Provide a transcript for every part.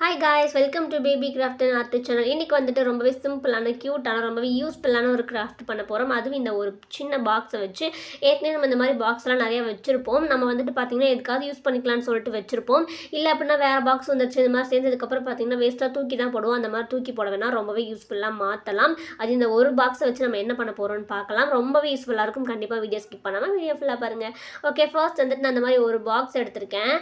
Hi guys welcome to baby craft and art channel இன்றைக்கி வந்துட்டு ரொம்பவே சிம்பிளான க்யூட்டான ரொம்பவே யூஸ்ஃபுல்லான ஒரு கிராஃப்ட் பண்ண போகிறோம் அதுவும் இந்த ஒரு சின்ன பாக்ஸை வச்சு ஏற்கனவே நம்ம இந்த மாதிரி பாக்ஸ்லாம் நிறையா வச்சுருப்போம். நம்ம வந்துட்டு பார்த்திங்கன்னா எதுக்காவது யூஸ் பண்ணிக்கலாம்னு சொல்லிட்டு வச்சுருப்போம். இல்லை அப்படின்னா வேறு பாக்ஸ் வந்துருச்சு இந்த மாதிரி சேர்ந்ததுக்கப்புறம் பார்த்திங்கன்னா வேஸ்ட்டாக தூக்கி தான் போடுவோம். அந்த மாதிரி தூக்கி போட வேணால் ரொம்பவே யூஸ்ஃபுல்லாக மாற்றலாம் அது இந்த ஒரு பாக்ஸை வச்சு நம்ம என்ன பண்ண போகிறோம்னு பார்க்கலாம் ரொம்பவே யூஸ்ஃபுல்லாக இருக்கும். கண்டிப்பாக வீடியோ ஸ்கிப் பண்ணாமல் வீடியோ ஃபுல்லாக பாருங்கள் ஓகே ஃபர்ஸ்ட் வந்துட்டு நான் அந்த மாதிரி ஒரு பாக்ஸ் எடுத்திருக்கேன்.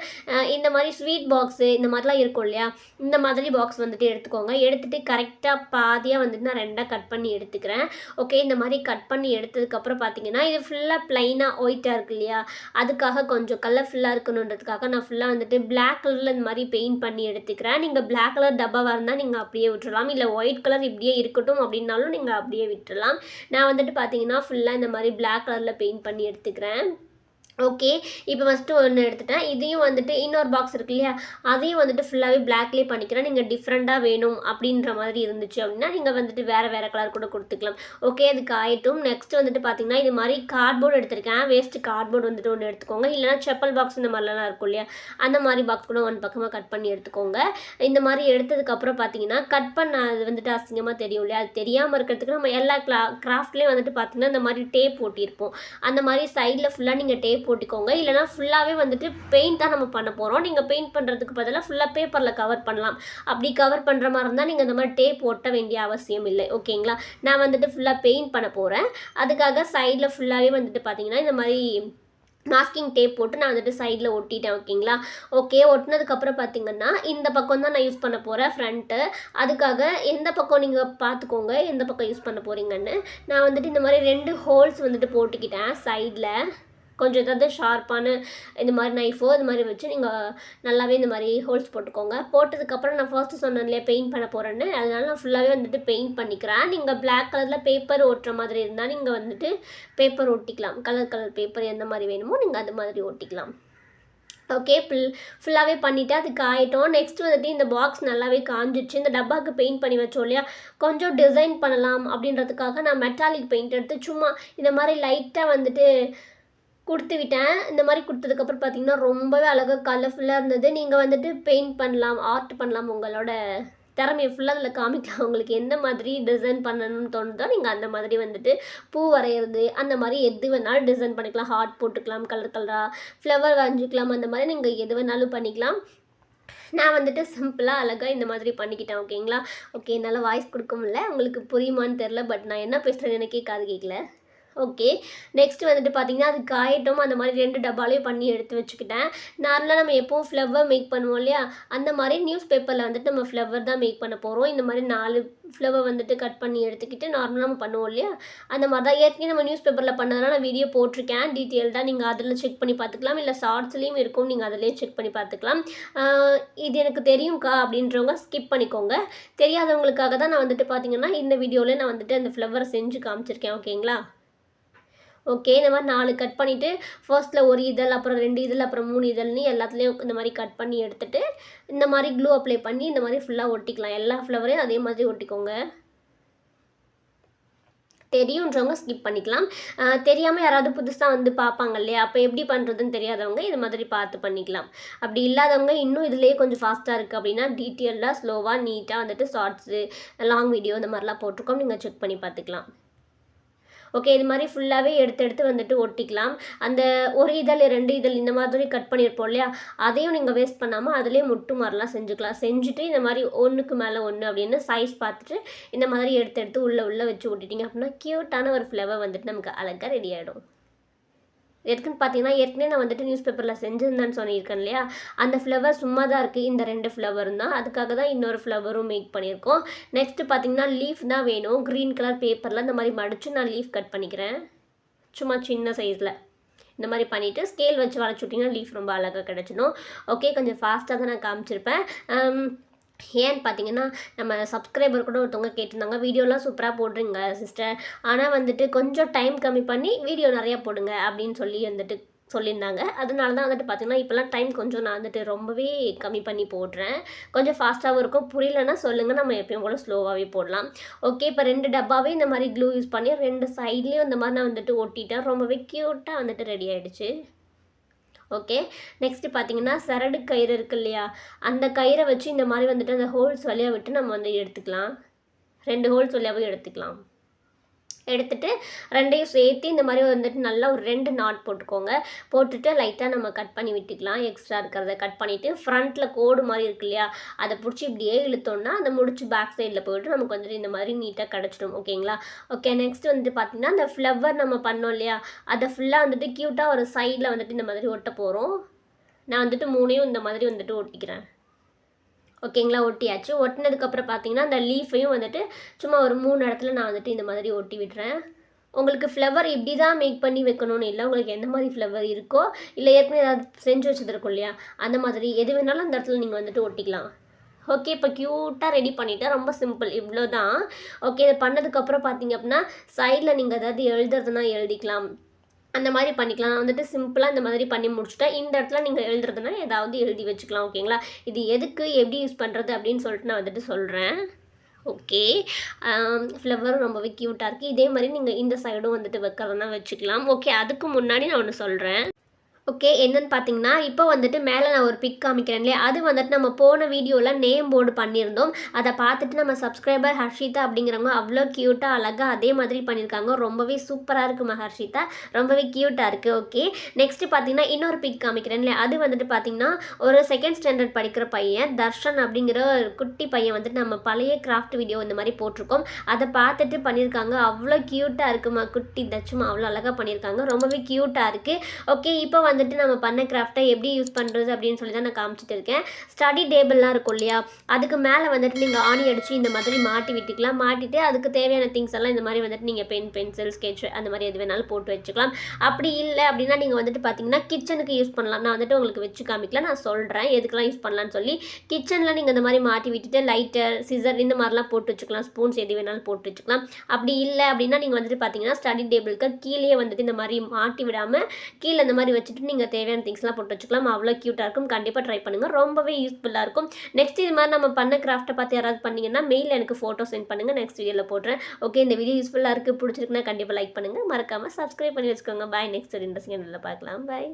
இந்த மாதிரி ஸ்வீட் பாக்ஸு இந்த மாதிரிலாம் இருக்கும் இல்லையா? இந்த மாதிரி பாக்ஸ் வந்துட்டு எடுத்துக்கோங்க. எடுத்துகிட்டு கரெக்டாக பாதியாக வந்துட்டு நான் ரெண்டாக கட் பண்ணி எடுத்துக்கிறேன். ஓகே இந்த மாதிரி கட் பண்ணி எடுத்ததுக்கப்புறம் பார்த்தீங்கன்னா இது ஃபுல்லாக ப்ளைனாக ஒயிட்டாக இருக்கு இல்லையா? அதுக்காக கொஞ்சம் கலர்ஃபுல்லாக இருக்கணுன்றதுக்காக நான் ஃபுல்லாக வந்துட்டு பிளாக் கலரில் இந்த மாதிரி பெயிண்ட் பண்ணி எடுத்துக்கிறேன். நீங்கள் பிளாக் கலர் டப்பாவாக இருந்தால் நீங்கள் அப்படியே விட்டுறலாம். இல்லை ஒயிட் கலர் இப்படியே இருக்கட்டும் அப்படின்னாலும் நீங்கள் அப்படியே விட்டுறலாம். நான் வந்துட்டு பார்த்தீங்கன்னா ஃபுல்லாக இந்த மாதிரி பிளாக் கலரில் பெயிண்ட் பண்ணி எடுத்துக்கிறேன். ஓகே இப்போ ஃபஸ்ட்டு ஒன்று எடுத்துட்டேன். இதையும் வந்துட்டு இன்னொரு பாக்ஸ் இருக்கு இல்லையா? அதையும் வந்துட்டு ஃபுல்லாகவே பிளாக்லேயே பண்ணிக்கிறேன். நீங்கள் டிஃப்ரெண்ட்டாக வேணும் அப்படின்ற மாதிரி இருந்துச்சு அப்படின்னா நீங்கள் வந்துட்டு வேறு வேறு கலர் கூட கொடுத்துக்கலாம். ஓகே அதுக்கு ஆகிட்டும் நெக்ஸ்ட் வந்துட்டு பார்த்தீங்கன்னா இது மாதிரி கார்ட்போர்டு எடுத்திருக்கேன். வேஸ்ட்டு கார்ட்போர்டு வந்துட்டு ஒன்று எடுத்துக்கோங்க. இல்லைனா செப்பல் பாக்ஸ் இந்த மாதிரிலாம் இருக்கும் இல்லையா? அந்த மாதிரி பாக்ஸ் கூட ஒன் பக்கமாக கட் பண்ணி எடுத்துக்கோங்க. இந்த மாதிரி எடுத்ததுக்கப்புறம் பார்த்தீங்கன்னா கட் பண்ண அது வந்துட்டு அசிங்கமாக தெரியும் இல்லையா? அது தெரியாமல் இருக்கிறதுக்கு நம்ம எல்லா கிளா கிராஃப்ட்லேயும் வந்துட்டு பார்த்தீங்கன்னா இந்த மாதிரி டேப் ஓட்டியிருப்போம். அந்த மாதிரி சைடில் ஃபுல்லாக நீங்கள் டேப் போட்டுக்கோங்க. இல்லைனா ஃபுல்லாகவே வந்துட்டு பெயிண்ட் தான் நம்ம பண்ண போகிறோம் நீங்கள் பெயிண்ட் பண்ணுறதுக்கு பதிலாக ஃபுல்லாக பேப்பரில் கவர் பண்ணலாம். அப்படி கவர் பண்ணுற மாதிரி இருந்தால் நீங்கள் இந்த மாதிரி டேப் ஒட்ட வேண்டிய அவசியம் இல்லை. ஓகேங்களா நான் வந்துட்டு ஃபுல்லாக பெயிண்ட் பண்ண போகிறேன் அதுக்காக சைடில் ஃபுல்லாகவே வந்துட்டு பார்த்தீங்கன்னா இந்த மாதிரி மாஸ்கிங் டேப் போட்டு நான் வந்துட்டு சைடில் ஒட்டிட்டேன். ஓகேங்களா ஓகே ஒட்டினதுக்கப்புறம் பார்த்தீங்கன்னா இந்த பக்கம் தான் நான் யூஸ் பண்ண போகிறேன் ஃப்ரண்ட்டு அதுக்காக எந்த பக்கம் நீங்கள் பார்த்துக்கோங்க எந்த பக்கம் யூஸ் பண்ண போகிறீங்கன்னு நான் வந்துட்டு இந்த மாதிரி ரெண்டு ஹோல்ஸ் வந்துட்டு போட்டுக்கிட்டேன் சைடில் கொஞ்சம் ஏதாவது ஷார்ப்பான இந்த மாதிரி நைஃபோ இது மாதிரி வச்சு நீங்கள் நல்லாவே இந்த மாதிரி ஹோல்ஸ் போட்டுக்கோங்க. போட்டதுக்கப்புறம் நான் ஃபர்ஸ்ட்டு சொன்னேன் இல்லையா பெயிண்ட் பண்ண போகிறேன்னு அதனால நான் ஃபுல்லாகவே வந்துட்டு பெயிண்ட் பண்ணிக்கிறேன். நீங்கள் பிளாக் கலரில் பேப்பர் ஓட்டுற மாதிரி இருந்தால் நீங்கள் வந்துட்டு பேப்பர் ஒட்டிக்கலாம் கலர் கலர் பேப்பர் எந்த மாதிரி வேணுமோ நீங்கள் அது மாதிரி ஒட்டிக்கலாம் ஓகே ஃபுல் ஃபுல்லாகவே பண்ணிவிட்டு அதுக்கு ஆகிட்டோம் நெக்ஸ்ட் வந்துட்டு இந்த பாக்ஸ் நல்லாவே காஞ்சிடுச்சு இந்த டப்பாவுக்கு பெயிண்ட் பண்ணி வச்சோம் இல்லையா? கொஞ்சம் டிசைன் பண்ணலாம் அப்படின்றதுக்காக நான் மெட்டாலிக் பெயிண்ட் எடுத்து சும்மா இந்த மாதிரி லைட்டாக வந்துட்டு கொடுத்து விட்டேன் இந்த மாதிரி கொடுத்ததுக்கப்புறம் பார்த்தீங்கன்னா ரொம்பவே அழகாக கலர்ஃபுல்லாக இருந்தது. நீங்கள் வந்துட்டு பெயிண்ட் பண்ணலாம் ஆர்ட் பண்ணலாம். உங்களோட திறமையை ஃபுல்லாக அதில் காமிக்கலாம். உங்களுக்கு எந்த மாதிரி டிசைன் பண்ணணும்னு தோணுதோ நீங்கள் அந்த மாதிரி வந்துட்டு பூ வரைகிறது அந்த மாதிரி எது வேணாலும் டிசைன் பண்ணிக்கலாம். ஹார்ட் போட்டுக்கலாம் கலர் கலராக ஃப்ளவர் வரைஞ்சிக்கலாம். அந்த மாதிரி நீங்கள் எது வேணாலும் பண்ணிக்கலாம். நான் வந்துட்டு சிம்பிளாக அழகாக இந்த மாதிரி பண்ணிக்கிட்டேன் ஓகேங்களா ஓகே என்னால் வாய்ஸ் கொடுக்க முடியல. உங்களுக்கு புரியுமான்னு தெரில பட் நான் என்ன பேசுகிறேன்னு எனக்கே காது கேட்கல ஓகே நெக்ஸ்ட் வந்துட்டு பார்த்தீங்கன்னா அது காயட்டும் அந்த மாதிரி ரெண்டு டப்பாலையும் பண்ணி எடுத்து வச்சுக்கிட்டேன். நார்மலாக நம்ம எப்போவும் ஃப்ளவர் மேக் பண்ணுவோம் இல்லையா? அந்த மாதிரி நியூஸ் பேப்பரில் வந்துட்டு நம்ம ஃப்ளவர் தான் மேக் பண்ண போகிறோம் இந்த மாதிரி நாலு ஃப்ளவர் வந்துட்டு கட் பண்ணி எடுத்துக்கிட்டு நார்மலாக நம்ம பண்ணுவோம் இல்லையா? அந்த மாதிரி தான். ஏற்கனவே நம்ம நியூஸ் பேப்பரில் பண்ணதுனால நான் வீடியோ போட்டிருக்கேன். டீட்டெயில்டாக நீங்கள் அதில் செக் பண்ணி பார்த்துக்கலாம் இல்லை ஷார்ட்ஸ்லேயும் இருக்கும். நீங்கள் அதிலே செக் பண்ணி பார்த்துக்கலாம் இது எனக்கு தெரியும்க்கா அப்படின்றவங்க ஸ்கிப் பண்ணிக்கோங்க. தெரியாதவங்களுக்காக தான் நான் வந்துட்டு பார்த்தீங்கன்னா இந்த வீடியோவில் நான் வந்துட்டு அந்த ஃப்ளவரை செஞ்சு காமிச்சிருக்கேன். ஓகேங்களா ஓகே இந்த மாதிரி நாலு கட் பண்ணிவிட்டு ஃபர்ஸ்ட்டில் ஒரு இதழ் அப்புறம் ரெண்டு இதழ் அப்புறம் மூணு இதழ்னு எல்லாத்துலேயும் இந்த மாதிரி கட் பண்ணி எடுத்துகிட்டு இந்த மாதிரி க்ளூ அப்ளை பண்ணி இந்த மாதிரி ஃபுல்லாக ஒட்டிக்கலாம். எல்லா ஃப்ளவரையும் அதே மாதிரி ஒட்டிக்கோங்க. தெரியுன்றவங்க ஸ்கிப் பண்ணிக்கலாம். தெரியாமல் யாராவது புதுசாக வந்து பார்ப்பாங்க இல்லையா? அப்போ எப்படி பண்ணுறதுன்னு தெரியாதவங்க இது மாதிரி பார்த்து பண்ணிக்கலாம். அப்படி இல்லாதவங்க இன்னும் இதுலேயே கொஞ்சம் ஃபாஸ்ட்டாக இருக்குது அப்படின்னா டீட்டெயிலாக ஸ்லோவாக நீட்டாக வந்துட்டு ஷார்ட்ஸு லாங் வீடியோ இந்த மாதிரிலாம் போட்டிருக்கோம். நீங்கள் செக் பண்ணி பார்த்துக்கலாம். ஓகே இது மாதிரி ஃபுல்லாகவே எடுத்து எடுத்து வந்துட்டு ஒட்டிக்கலாம். அந்த ஒரு இதழ் ரெண்டு இதழ் இந்த மாதிரி கட் பண்ணியிருப்போம் இல்லையா? அதையும் நீங்கள் வேஸ்ட் பண்ணாமல் அதிலே முட்டு மாதிரிலாம் செஞ்சுக்கலாம். செஞ்சுட்டு இந்த மாதிரி ஒன்றுக்கு மேலே ஒன்று அப்படின்னு சைஸ் பார்த்துட்டு இந்த மாதிரி எடுத்து எடுத்து உள்ளே உள்ளே வச்சு விட்டுட்டீங்க அப்படின்னா க்யூட்டான ஒரு ஃப்ளவர் வந்துட்டு நமக்கு அழகாக ரெடி ஆகிடும் எதுக்குன்னு பார்த்தீங்கன்னா ஏற்கனவே நான் வந்துட்டு நியூஸ் பேப்பரில் செஞ்சுருந்தேன்னு சொல்லியிருக்கேன் இல்லையா? அந்த ஃப்ளவர் சும்மா தான் இருக்குது இந்த ரெண்டு ஃப்ளவரும் தான். அதுக்காக தான் இன்னொரு ஃப்ளவரும் மேக் பண்ணியிருக்கோம். நெக்ஸ்ட்டு பார்த்தீங்கன்னா லீஃப் தான் வேணும். க்ரீன் கலர் பேப்பரில் இந்த மாதிரி மடித்து நான் லீஃப் கட் பண்ணிக்கிறேன். சும்மா சின்ன சைஸில் இந்த மாதிரி பண்ணிவிட்டு ஸ்கேல் வச்சு வளைச்சி விட்டிங்கன்னா லீஃப் ரொம்ப அழகாக கிடச்சிடும். ஓகே கொஞ்சம் ஃபாஸ்ட்டாக தான் நான் காமிச்சிருப்பேன். ஏன்னு பார்த்தீங்கன்னா நம்ம சப்ஸ்கிரைபர் கூட ஒருத்தவங்க கேட்டிருந்தாங்க வீடியோலாம் சூப்பராக போடுறீங்க சிஸ்டர் ஆனால் வந்துட்டு கொஞ்சம் டைம் கம்மி பண்ணி வீடியோ நிறையா போடுங்க அப்படின்னு சொல்லி வந்துட்டு சொல்லியிருந்தாங்க. அதனால தான் வந்துட்டு பார்த்தீங்கன்னா இப்போல்லாம் டைம் கொஞ்சம் நான் வந்துட்டு ரொம்பவே கம்மி பண்ணி போடுறேன். கொஞ்சம் ஃபாஸ்ட்டாகவும் இருக்கும். புரியலன்னா சொல்லுங்கள் நம்ம எப்பயும் போல் ஸ்லோவாகவே போடலாம். ஓகே இப்போ ரெண்டு டப்பாவே இந்த மாதிரி க்ளூ யூஸ் பண்ணி ரெண்டு சைட்லேயும் இந்த மாதிரி நான் வந்துட்டு ஒட்டிட்டேன். ரொம்பவே க்யூட்டாக வந்துட்டு ரெடி ஆகிடுச்சு ஓகே நெக்ஸ்ட்டு பார்த்தீங்கன்னா சரடு கயிறு இருக்கு இல்லையா? அந்த கயிறை வச்சு இந்த மாதிரி வந்துட்டு அந்த ஹோல்ஸ் வழியாக விட்டு நம்ம வந்து எடுத்துக்கலாம். ரெண்டு ஹோல்ஸ் வழியாகவும் எடுத்துக்கலாம். எடுத்துகிட்டு ரெண்டையும் சேர்த்து இந்த மாதிரி வந்துட்டு நல்லா ஒரு ரெண்டு நாட் போட்டுக்கோங்க. போட்டுட்டு லைட்டாக நம்ம கட் பண்ணி விட்டுக்கலாம். எக்ஸ்ட்ரா இருக்கிறத கட் பண்ணிவிட்டு ஃப்ரண்ட்டில் கோடு மாதிரி இருக்கு இல்லையா? அதை பிடிச்சி இப்படியே இழுத்தோம்னா அதை முடிச்சு பேக் சைடில் போயிட்டு நமக்கு வந்துட்டு இந்த மாதிரி நீட்டாக கிடச்சிடும். ஓகேங்களா ஓகே நெக்ஸ்ட் வந்துட்டு பார்த்தீங்கன்னா அந்த ஃப்ளவர் நம்ம பண்ணோம் இல்லையா? அதை ஃபுல்லாக வந்துட்டு க்யூட்டாக ஒரு சைடில் வந்துட்டு இந்த மாதிரி ஒட்ட போகிறோம் நான் வந்துட்டு மூணையும் இந்த மாதிரி வந்துட்டு ஒட்டிக்கிறேன். ஓகேங்களா ஒட்டியாச்சு. ஒட்டினதுக்கப்புறம் பார்த்தீங்கன்னா அந்த லீஃபையும் வந்துட்டு சும்மா ஒரு மூணு இடத்துல நான் வந்துட்டு இந்த மாதிரி ஒட்டி விடுறேன் உங்களுக்கு ஃப்ளவர் இப்படி தான் மேக் பண்ணி வைக்கணும்னு இல்லை உங்களுக்கு எந்த மாதிரி ஃப்ளவர் இருக்கோ இல்லை ஏற்கனவே ஏதாவது செஞ்சு வச்சுருக்கோம் இல்லையா அந்த மாதிரி எது வேணாலும் அந்த இடத்துல நீங்கள் வந்துட்டு ஒட்டிக்கலாம். ஓகே இப்போ க்யூட்டாக ரெடி பண்ணிவிட்டேன் ரொம்ப சிம்பிள் இவ்வளோ தான் ஓகே இதை பண்ணதுக்கப்புறம் பார்த்தீங்க அப்படின்னா சைடில் நீங்கள் ஏதாவது எழுதுறதுனா எழுதிக்கலாம். அந்த மாதிரி பண்ணிக்கலாம். நான் வந்துட்டு சிம்பிளாக இந்த மாதிரி பண்ணி முடிச்சுட்டேன். இந்த இடத்துல நீங்கள் எழுதுறதுனா ஏதாவது எழுதி வச்சுக்கலாம் ஓகேங்களா இது எதுக்கு எப்படி யூஸ் பண்ணுறது அப்படின்னு சொல்லிட்டு நான் வந்துட்டு சொல்கிறேன் ஓகே ஃப்ளவரும் ரொம்பவே க்யூட்டாக இருக்குது இதே மாதிரி நீங்கள் இந்த சைடும் வந்துட்டு வைக்கிறதுனா வச்சுக்கலாம். ஓகே அதுக்கு முன்னாடி நான் ஒன்று சொல்கிறேன் ஓகே என்னன்னு பார்த்தீங்கன்னா இப்போ வந்துட்டு மேலே நான் ஒரு பிக் காமிக்கிறேன் இல்லையா? அது வந்துட்டு நம்ம போன வீடியோவில் நேம் போர்டு பண்ணியிருந்தோம். அதை பார்த்துட்டு நம்ம சப்ஸ்கிரைபர் ஹர்ஷிதா அப்படிங்கிறவங்க அவ்வளோ க்யூட்டாக அழகாக அதே மாதிரி பண்ணியிருக்காங்க. ரொம்பவே சூப்பராக இருக்குமா ஹர்ஷிதா. ரொம்பவே க்யூட்டாக இருக்குது ஓகே நெக்ஸ்ட்டு பார்த்தீங்கன்னா இன்னொரு பிக் காமிக்கிறேன் இல்லையா? அது வந்துட்டு பார்த்தீங்கன்னா ஒரு செகண்ட் ஸ்டாண்டர்ட் படிக்கிற பையன் தர்ஷன் அப்படிங்கிற ஒரு குட்டி பையன் வந்துட்டு நம்ம பழைய கிராஃப்ட் வீடியோ இந்த மாதிரி போட்டிருக்கோம். அதை பார்த்துட்டு பண்ணியிருக்காங்க. அவ்வளோ க்யூட்டாக இருக்குமா குட்டி தச்சுமா அவ்வளோ அழகாக பண்ணியிருக்காங்க. ரொம்பவே க்யூட்டாக இருக்குது ஓகே இப்போ வந்து வந்துட்டு நம்ம பண்ண கிராஃப்டை எப்படி யூஸ் பண்ணுறது அப்படின்னு சொல்லி தான் நான் காமிச்சிட்டு இருக்கேன். ஸ்டடி டேபிள்லாம் இருக்கும் இல்லையா? அதுக்கு மேலே வந்துட்டு நீங்கள் ஆணி அடித்து இந்த மாதிரி மாட்டி விட்டுக்கலாம். மாட்டிட்டு அதுக்கு தேவையான திங்ஸ் எல்லாம் இந்த மாதிரி வந்துட்டு நீங்கள் பென் பென்சில் ஸ்கெட்ச் அந்த மாதிரி எது வேணாலும் போட்டு வச்சுக்கலாம். அப்படி இல்லை அப்படின்னா நீங்கள் வந்துட்டு பார்த்தீங்கன்னா கிச்சனுக்கு யூஸ் பண்ணலாம். நான் வந்துட்டு உங்களுக்கு வச்சு காமிக்கல நான் சொல்கிறேன் எதுக்கெல்லாம் யூஸ் பண்ணலான்னு சொல்லி கிச்சனில் நீங்கள் இந்த மாதிரி மாட்டி விட்டுட்டு லைட்டர் சிசர் இந்த மாதிரிலாம் போட்டு வச்சுக்கலாம். ஸ்பூன்ஸ் எது வேணாலும் போட்டு வச்சுக்கலாம். அப்படி இல்லை அப்படின்னா நீங்கள் வந்துட்டு பார்த்தீங்கன்னா ஸ்டடி டேபிளுக்கு கீழே வந்துட்டு இந்த மாதிரி மாட்டி விடாமல் கீழே இந்த மாதிரி வச்சுட்டு நீங்கள் தேவையான திங்ஸ்லாம் போட்டு வச்சுக்கலாம். அவ்வளோ க்யூட்டாக இருக்கும். கண்டிப்பாக ட்ரை பண்ணுங்கள் ரொம்பவே யூஸ்ஃபுல்லாக இருக்கும். நெக்ஸ்ட் இது மாதிரி நம்ம பண்ண கிராஃப்ட்டை பார்த்து யாராவது பண்ணிங்கன்னா மெயில் எனக்கு ஃபோட்டோ சென்ட் பண்ணுங்கள் நெக்ஸ்ட் வீடியோவில் போடுறேன். ஓகே இந்த வீடியோ யூஸ்ஃபுல்லாக இருக்குது பிடிச்சிருக்குன்னா கண்டிப்பாக லைக் பண்ணுங்கள் மறக்காமல் சப்ஸ்கிரைப் பண்ணி வச்சுக்கோங்க. பாய் நெக்ஸ்ட் ஒரு இன்ட்ரெஸ்டிங் பார்க்கலாம். பாய்